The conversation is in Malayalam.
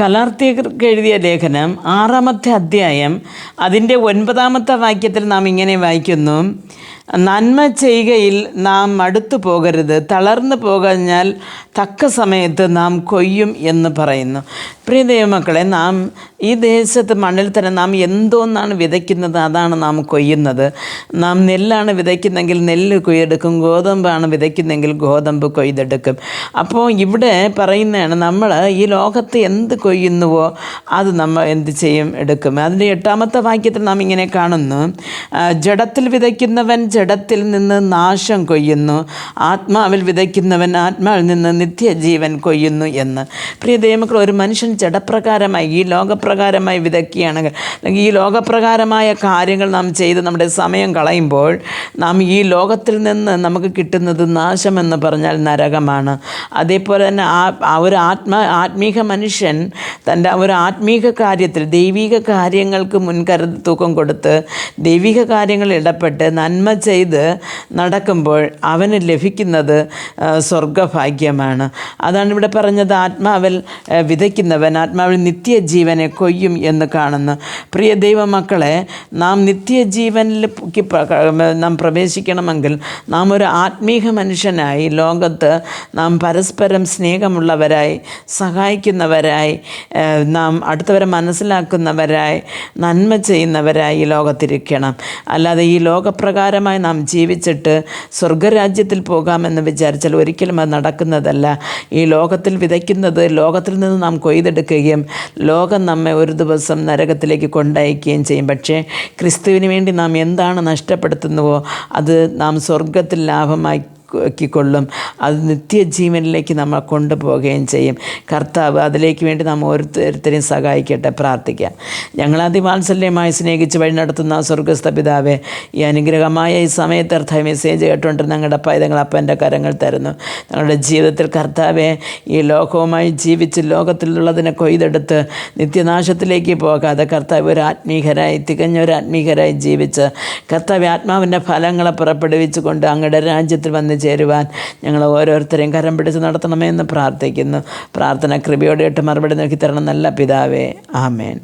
കലാർത്തികർക്ക് എഴുതിയ ലേഖനം ആറാമത്തെ അധ്യായം അതിന്റെ ഒൻപതാമത്തെ വാക്യത്തിൽ നാം ഇങ്ങനെ വായിക്കുന്നു. നന്മ ചെയ്യുകയിൽ നാം മടുത്തു പോകരുത്. തളർന്നു പോകഞ്ഞാൽ തക്ക സമയത്ത് നാം കൊയ്യും എന്ന് പറയുന്നു. പ്രിയ ദൈവമക്കളെ നാം ഈ ദേശത്ത് മണ്ണിൽ തന്നെ നാം എന്തോന്നാണ് വിതയ്ക്കുന്നത് അതാണ് നാം കൊയ്യുന്നത്. നാം നെല്ലാണ് വിതയ്ക്കുന്നെങ്കിൽ നെല്ല് കൊയ്തെടുക്കും ഗോതമ്പാണ് വിതയ്ക്കുന്നെങ്കിൽ ഗോതമ്പ് കൊയ്തെടുക്കും. അപ്പോൾ ഇവിടെ പറയുന്നതാണ് നമ്മൾ ഈ ലോകത്ത് എന്ത് കൊയ്യുന്നുവോ അത് നമ്മൾ എന്ത് ചെയ്യും എടുക്കും. അതിന്റെ എട്ടാമത്തെ വാക്യത്തിൽ നാം ഇങ്ങനെ കാണുന്നു. ജഡത്തിൽ വിതയ്ക്കുന്നവൻ ജഡത്തിൽ നിന്ന് നാശം കൊയ്യുന്നു. ആത്മാവിൽ വിതയ്ക്കുന്നവൻ ആത്മാവിൽ നിന്ന് നിത്യജീവൻ കൊയ്യുന്നു എന്ന്. പ്രിയ ദൈവമക്കൾ ഒരു മനുഷ്യൻ ജഡപ്രകാരമായി ഈ ലോകപ്രകാരമായി വിതയ്ക്കുകയാണെങ്കിൽ അല്ലെങ്കിൽ ഈ ലോകപ്രകാരമായ കാര്യങ്ങൾ നാം ചെയ്ത് നമ്മുടെ സമയം കളയുമ്പോൾ നാം ഈ ലോകത്തിൽ നിന്ന് നമുക്ക് കിട്ടുന്നത് നാശമെന്ന് പറഞ്ഞാൽ നരകമാണ്. അതേപോലെ തന്നെ ആ ഒരു ആത്മ ആത്മീക മനുഷ്യൻ തന്റെ ഒരു ആത്മീക കാര്യത്തിൽ ദൈവിക കാര്യങ്ങൾക്ക് മുൻകരുതൽ തൂക്കം കൊടുത്ത് ദൈവിക കാര്യങ്ങളിൽ ഇടപെട്ട് നന്മ ചെയ്ത് നടക്കുമ്പോൾ അവന് ലഭിക്കുന്നത് സ്വർഗഭാഗ്യമാണ്. അതാണ് ഇവിടെ പറഞ്ഞത് ആത്മാവിൽ വിതയ്ക്കുന്നവൻ ആത്മാവിൽ നിത്യജീവനെ കൊയ്യും എന്ന് കാണുന്നു. പ്രിയ ദൈവമക്കളെ നാം നിത്യജീവനിലേക്ക് നാം പ്രവേശിക്കണമെങ്കിൽ നാം ഒരു ആത്മീക മനുഷ്യനായി ലോകത്ത് നാം പരസ്പരം സ്നേഹമുള്ളവരായി സഹായിക്കുന്നവരായി നാം അടുത്തവരെ മനസ്സിലാക്കുന്നവരായി നന്മ ചെയ്യുന്നവരായി ലോകത്തിരിക്കണം. അല്ലാതെ ഈ ലോകപ്രകാരമായി നാം ജീവിച്ചിട്ട് സ്വർഗരാജ്യത്തിൽ പോകാമെന്ന് വിചാരിച്ചാൽ ഒരിക്കലും അത് നടക്കുന്നതല്ല. ഈ ലോകത്തിൽ വിതയ്ക്കുന്നത് ലോകത്തിൽ നിന്ന് നാം കൊയ്തെടുക്കുകയും ലോകം നമ്മെ ഒരു ദിവസം നരകത്തിലേക്ക് കൊണ്ടയക്കുകയും ചെയ്യും. പക്ഷേ ക്രിസ്തുവിന് വേണ്ടി നാം എന്താണ് നഷ്ടപ്പെടുത്തുന്നുവോ? അത് നാം സ്വർഗത്തിൽ ലാഭമായി ക്കൊള്ളും അത് നിത്യജീവനിലേക്ക് നമ്മൾ കൊണ്ടുപോവുകയും ചെയ്യും. കർത്താവ് അതിലേക്ക് വേണ്ടി നാം ഓരോരുത്തരെയും സഹായിക്കട്ടെ പ്രാർത്ഥിക്കാം. ഞങ്ങൾ അതിവാത്സല്യമായി സ്നേഹിച്ച് വഴി നടത്തുന്ന സ്വർഗസ്ഥ പിതാവെ ഈ അനുഗ്രഹമായ ഈ സമയത്ത് മെസ്സേജ് കേട്ടുകൊണ്ട് ഞങ്ങളുടെ പൈതങ്ങൾ അപ്പന്റെ കരങ്ങൾ തരുന്നു. ഞങ്ങളുടെ ജീവിതത്തിൽ കർത്താവെ ഈ ലോകവുമായി ജീവിച്ച് ലോകത്തിലുള്ളതിനെ കൊയ്തെടുത്ത് നിത്യനാശത്തിലേക്ക് പോകാതെ കർത്താവ് ഒരു ആത്മീകരായി തികഞ്ഞ ഒരു ആത്മീകരായി ജീവിച്ച് കർത്താവ് ആത്മാവിന്റെ ഫലങ്ങളെ പുറപ്പെടുവിച്ചുകൊണ്ട് അങ്ങയുടെ രാജ്യത്തിൽ വന്ന് ചേരുവാൻ ഞങ്ങൾ ഓരോരുത്തരെയും കരം പിടിച്ച് നടത്തണമെന്ന് പ്രാർത്ഥിക്കുന്നു. പ്രാർത്ഥന കൃപയോടെ ഇട്ട് മറുപടി നൽകി തരണം നല്ല പിതാവേ. ആമേൻ.